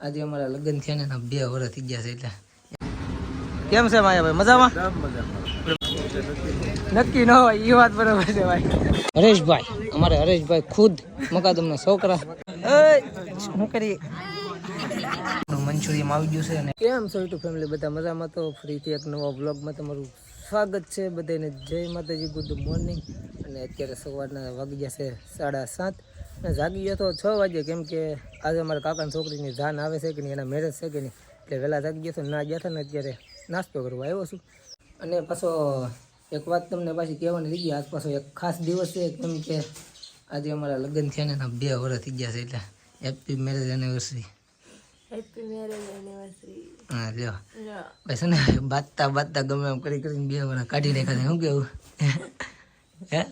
આજે અમારા લગ્ન થયા ને બે વર્ષ થઈ ગયા છે એટલે. કેમ છે માયાભાઈ? મજામાં? નક્કી ન હોય એ વાત બરાબર છે ભાઈ. હરેશભાઈ અમારે હરેશભાઈ ખુદ મકાદમના છોકરા. શું કરી મંચુરિયમ આવી ગયું છે અને કેમ છો યુટ્યુબ ફેમિલી? બધા મજામાં તો? ફરીથી એક નવા બ્લોગમાં તમારું સ્વાગત છે. બધાને જય માતાજી ગુડ મોર્નિંગ. અને અત્યારે સવારના વાગી ગયા છે સાડા સાત. જાગી ગયો તો છ વાગે કેમ કે આજે અમારા કાકાની છોકરીની જાન આવે છે કે નહીં એના મેરેજ છે કે નહીં એટલે વહેલા જાગી ગયો તો ના ગયા હતા ને અત્યારે નાસ્તો કરવા આવ્યો છું. અને પાછો એક વાત તમને પાછી કહેવાની રહી ગઈ આજ પાછો એક ખાસ દિવસ છે કેમ કે આજે અમારા લગ્ન થયા ને બે વર્ષ થઈ ગયા છે એટલે happy marriage anniversary happy marriage anniversary હા લ્યો. બસ ને બાતતા બાતતા ગમે એમ કરી કરીને બે વર્ષ કાઢી નાખ્યા શું કેવું? હે?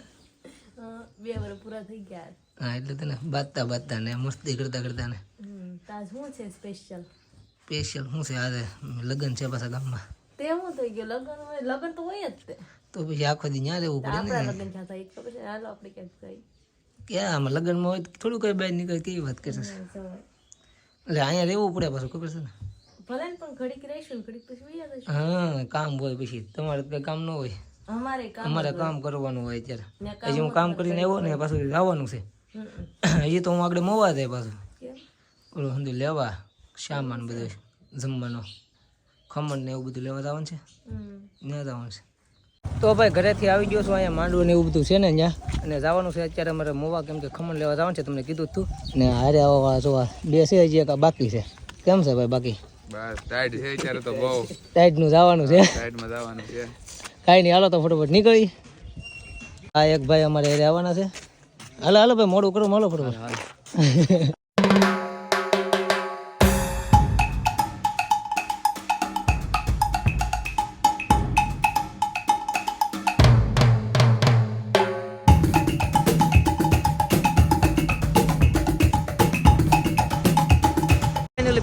બે વર્ષ પૂરા થઈ ગયા. હા એટલે તને બાતતા બાતતા ને મસ્તી કરતા કરતા ને. તાજ શું છે સ્પેશિયલ સ્પેશિયલ શું છે આજે? લગ્ન છે પાછા ગામમાં. તે હું થઈ ગયો? લગ્ન હોય લગ્ન તો હોય જ તે. તો પછી આખો દી ત્યાં રહેવું પડે આપણા ને લગ્ન થયા? ખબર છે હાલો આપણે ક્યાંક કઈ ક્યાં? આમાં લગ્નમાં હોય તો થોડું કઈ બહાર નીકળે કેવી વાત કરશે છે. એટલે અહીંયા રહેવું પડે પાછું ખબર છે ને? ભલે પણ ઘડીક રહીશું ઘડીક પછી હા કામ હોય પછી. તમારે કઈ કામ ન હોય. અમારે કામ અમારે કામ કરવાનું હોય અત્યારે. પછી હું કામ કરીને આવ્યો ને પાછું આવવાનું છે. હજી તો હું આગળ મોવા જાય પાછું. ઓલું સમજો લેવા સામાન બધું જમવાનો. ખમણ ને એવું બધું લેવા જવાનું છે. હમ. જવાનું છે. તો ભાઈ ઘરેથી આવી ગયો છું અહીંયા માંડવું ને એવું બધું છે ને ત્યાં. અને જવાનું છે અત્યારે અમારે મોવા કેમ કે ખમણ લેવા જવાનું છે તમને કીધું હતું તું. ને હારે આવવા જોવા બે છે હજી એક બાકી છે. કેમ છે ભાઈ બાકી? બસ ટાઈટ છે અત્યારે તો બહુ. ટાઈટનું જવાનું છે. ટાઈટમાં જવાનું છે. કાંઈ નહીં હાલો તો ફટોફટ નીકળી. આ એક ભાઈ અમારે આવવાના છે. હાલો હાલો ભાઈ મોડું કરો હાલો પડો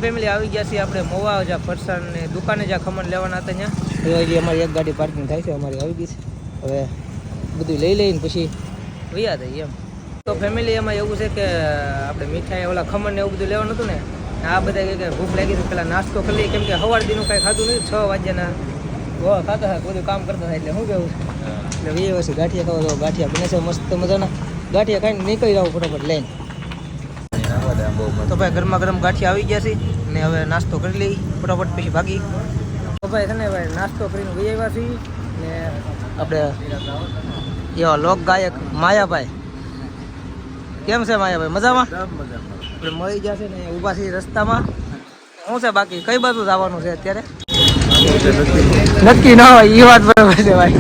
ફેમિલી આવી ગયા છીએ આપણે મોવા જ્યાં ફરસાણ ને દુકાને જ્યાં ખમણ લેવાના હતા ત્યાં. હજી અમારી એક ગાડી પાર્કિંગ થાય છે અમારી આવી ગઈ છે. હવે બધું લઈ લઈને પછી વૈયા થઈ એમ. તો ફેમિલી એમાં એવું છે કે આપણે મીઠાઈ ઓલા ખમણ ને એવું બધું લેવાનું હતું ને આ બધા કે ભૂખ લાગી છે પેલા નાસ્તો કરી લઈએ. કેમ કે સવાર દીનું કાંઈ ખાધું નથી છ વાગ્યાના. ગોવા ખાતા હતા બધું કામ કરતા હતા એટલે શું કેવું એટલે વીએ વર્ષે ગાંઠિયા ખાવા તો ગાંઠિયા બને છે મસ્ત મજાના. ગાંઠિયા ખાઈને નીકળી જાવ ફટાફટ લઈને. તો ભાઈ ગરમા ગરમ ગાંઠિયા આવી ગયા છે ને હવે નાસ્તો કરી લઈ ફટાફટ પછી ભાગી. તો ભાઈ છે ને ભાઈ નાસ્તો કરીને ગઈ આવ્યા છીએ ને આપણે એવા લોક ગાયક માયાભાઈ. કેમ છે માયાભાઈ? મજામાં? આપણે મળી છે ને ઊભા છીએ રસ્તામાં. શું છે બાકી? કઈ બાજુ જવાનું છે અત્યારે? નક્કી ન હોય એ વાત બરોબર છે ભાઈ.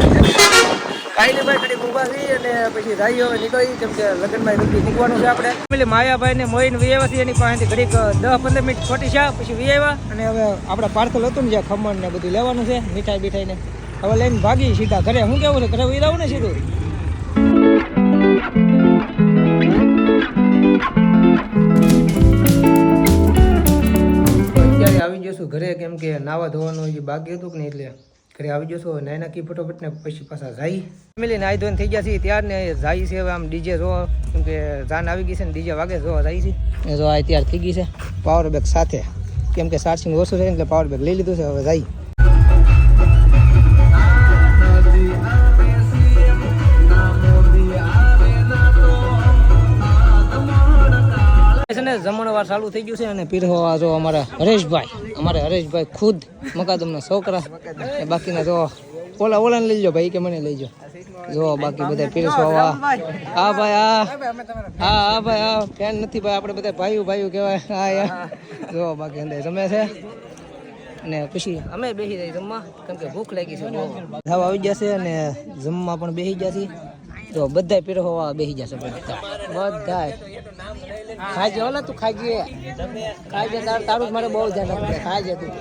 કાંઈ નહીં ભાઈ ઘડીક ઊભા છીએ અને પછી રાઈઓ નીકળી કેમ કે લગ્નમાં નક્કી નીકળવાનું છે આપણે. પેલી માયાભાઈ ને મોઈને વી છીએ એની પાસેથી ઘડીક દસ પંદર મિનિટ ખોટી છે પછી વી અને હવે આપણે પાર્સલ હતું ને જ્યાં ખમણ ને બધું લેવાનું છે મીઠાઈ બીઠાઈ ને હવે લઈને ભાગી સીધા ઘરે. શું કેવું છે? ઘરે વિરાવું લાવું ને સીધું? આવી જશું ઘરે, કેમ કે નાવા ધોવાનું હજી બાકી હતું કે નહીં એટલે ઘરે આવી જશો નાઈ નાખી ફટોફટ ને પછી પાછા જાય. ફેમિલી નાઈ ધોઈને થઈ ગયા છે ત્યાર ને જાય છે આમ ડીજે જો કેમ કે જાન આવી ગઈ છે ને ડીજે વાગે જોવા જાય છે. જો આ તૈયાર થઈ ગઈ છે. પાવર બેગ સાથે. કેમ કે ચાર્જિંગ ઓછું છે એટલે પાવર બેગ લઈ લીધું છે, હવે જાય. ને ચાલુ થઈ ગયું છે અને પીરવા જો અમારા હરેશભાઈ, અમારે હરેશભાઈ ખુદ મકાદમના છોકરા. બાકીના જો ઓલા ઓલાને લઈ લો ભાઈ કે મને લઈ જાઓ જો બાકી બધા પીરસવા હા ભાઈ, હા. હા હા ભાઈ, હા. ફેન નથી ભાઈ, આપણે બધા ભાઈઓ ભાઈઓ કહેવાય. હા, યાર. જો બાકી અંદર જમે છે. અને પછી અમે બેસી જાય જમવા, કેમ કે ભૂખ લાગી છે ખાવા આવી ગયા છે અને જમવા પણ બેસી ગયા છે. તો બધા પીરસવા બેસી જશે બધા. બધા ખાજે, ઓલા તું ખાજે. ખાજે, તાર તારું મારે બહુ ધ્યાન રાખવું ખાજે તું.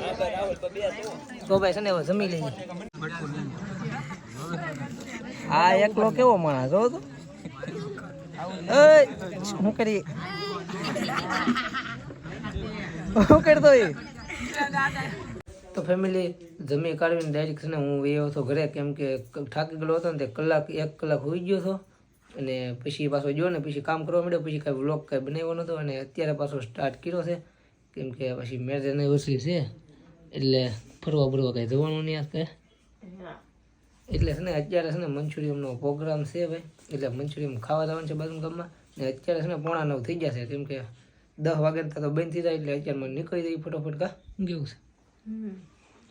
તો ભાઈ છે ને જમી લઈએ. આ એકલો કેવો માણસ જો તો? શું કરી? શું કરતો એ? તો ફેમિલી જમી કાઢવીને ડાયરેક્ટ ને, હું આવ્યો હતો ઘરે, કેમ કે, થાકી ગયેલો હતો ને, તે કલાક, એક કલાક હોઈ ગયો હતો. અને પછી પાછો જો ને પછી કામ કરવા માંડ્યો પછી કાંઈ વ્લોગ કાંઈ બનાવ્યો નહોતો અને અત્યારે પાછો સ્ટાર્ટ કર્યો છે. કેમ કે પછી મેરેજ એનિવર્સરી છે એટલે ફરવા ફરવા કાંઈ જવાનું નહીં આ હા એટલે છે ને અત્યારે છે ને મંચુરિયમનો પ્રોગ્રામ છે ભાઈ એટલે મંચુરિયમ ખાવા જવાનું છે બાજુ ગામમાં. ને અત્યારે છે ને પોણા નવ થઈ ગયા છે કેમ કે દસ વાગે તો બંધ થઈ જાય એટલે મને નીકળી જાય ફટોફટ કા. કેવું છે? હમ.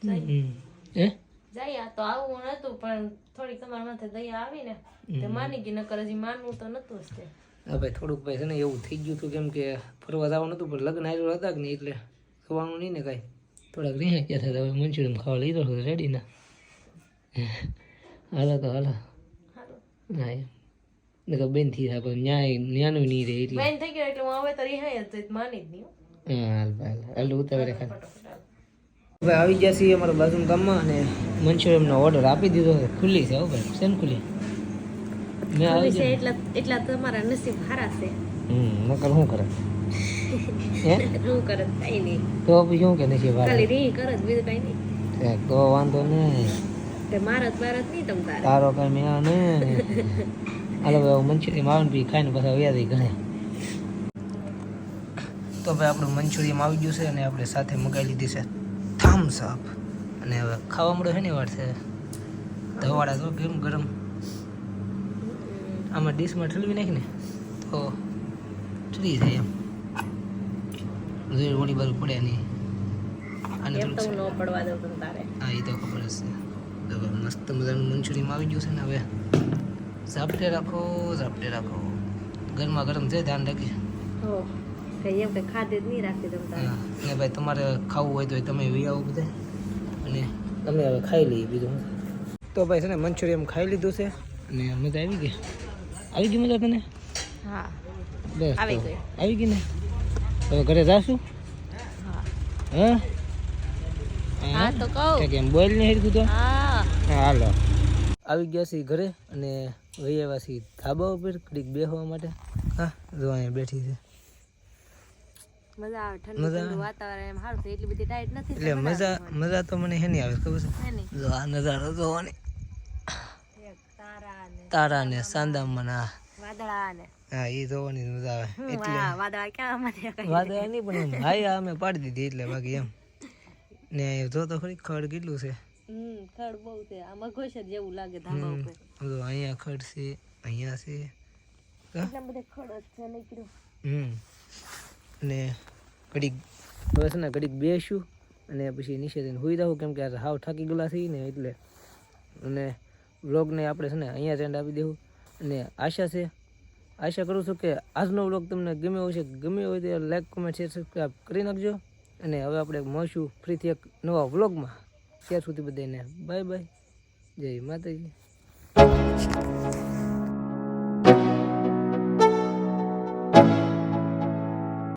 હમ. હે? જાય તો આવું નતું પણ થોડીક તમારા માથે દયા આવી ને તે માની ગઈ નકર હજી માનવું તો નતું જ તે. હા ભાઈ થોડુંક ભાઈ છે ને એવું થઈ ગયું હતું કેમ કે ફરવા જવાનું હતું પણ લગ્ન આવ્યું હતા કે નહીં એટલે ખવાનું નહીં ને કાંઈ. થોડાક રહ્યા ગયા હતા હવે મંચુરિયમ ખાવા લીધો હતો રેડી ના. હાલો તો હાલો. હા એમ. નકર બેન થઈ થાય પણ ન્યાય ન્યાનું નહીં રહે એટલે. બેન થઈ ગયો એટલે હું હવે તો રિહાય જ માની જ નહીં હા. હાલ હાલ. હાલ ઉતાવળે ખાલી. ભાઈ આવી ગયા છીએ અમારા બાજુના ગામમાં અને મંચુરિયમનો ઓર્ડર આપી દીધો છે. ખુલ્લી છે હો ભાઈ શેન ખુલ્લી? મેં આવી છે એટલા એટલા તમારા નસીબ હારા છે. હમ નકર શું કરે? હે? શું કરે કઈ નહીં. તો પછી શું કે નથી વાર ખાલી રી કરે બીજું કઈ નહીં. તો વાંધો નહીં. તે મારત મારત નહીં તમ તારે. તારો કઈ મેં ને હાલો ભાઈ મંચુરિયમ આવે ને ખાઈને પાછા વ્યાજ ઘરે. તો ભાઈ આપણું મંચુરિયમ આવી ગયું છે અને આપણે સાથે મગાવી લીધી છે. થમ્સ અપ અને હવે ખાવા મળ્યો છે ને વાર છે? ધવાડા તો ગરમ ગરમ. આમાં ડીશમાં ઠલવી નાખી ને તો ઠરી જાય એમ. જોઈ ઓલી બાજુ પડે નહીં. અને એમ તો ન પડવા દઉં તારે. હા એ તો ખબર છે. મસ્ત મજાનું મંચુરિયમ આવી ગયું છે ને હવે. ઝાપટે રાખો ઝાપટે રાખો. ગરમા ગરમ છે ધ્યાન રાખી હો. કઈ એમ કે ખાધે જ નહીં રાખી દઉં તારે. ભાઈ તમારે ખાવું હોય તો તમે વી આવો બધા. અને તમે હવે ખાઈ લઈએ બીજું તો ભાઈ છે ને મંચુરિયમ ખાઈ લીધું છે. અને મજા આવી ગઈ? આવી ગઈ મજા તને? હા. બસ આવી ગઈ. આવી ગઈ ને? હવે ઘરે જાશું? હા. હા? હા તો કહું. કેમ બોલ નહીં હેરખું તો? હા. હા હાલો. આવી ગયા છીએ ઘરે અને વહી આવ્યા છીએ ધાબા ઉપર કડીક બેસવા માટે. હા જો અહીંયા બેઠી છે. મજા આવે ઠંડુ ઠંડુ વાતાવરણ એમ સારું એટલી બધી ટાઈટ નથી એટલે મજા મજા તો મને હેની આવે ખબર છે? જો આ નજારો જોવાની. તારા ને સાંદામાં. ના. વાદળા ને હા એ જોવાની મજા આવે હમ, વાદળા ક્યાં અમારે વાદળા નહીં પણ એમ હાઈ અમે પાડી દીધી એટલે બાકી એમ. ને જો તો ખરી ખડ કેટલું છે? હમ ખડ બહુ છે આમાં ઘોષ જેવું લાગે ધાબા ઉપર. જો અહીંયા ખડ છે અહીંયા છે. એટલા બધા ખડ છે નીકળ્યું. હમ ને ઘડીક છે ને ઘડીક બેસું અને પછી નીચે જઈને સુઈ જાઉં કેમ કે હાવ થાકી ગયેલા થઈ ને એટલે અને વ્લોગને આપણે છે ને અહીંયા જ એન્ડ આપી દેવું. અને આશા છે, આશા કરું છું કે આજનો વ્લોગ તમને ગમ્યો હશે, ગમ્યો હોય તો લાઈક કોમેન્ટ શેર સબસ્ક્રાઈબ કરી નાખજો. અને હવે આપણે મળશું ફરીથી એક નવા વ્લોગમાં. ત્યાર સુધી બધાને બાય બાય જય માતાજી.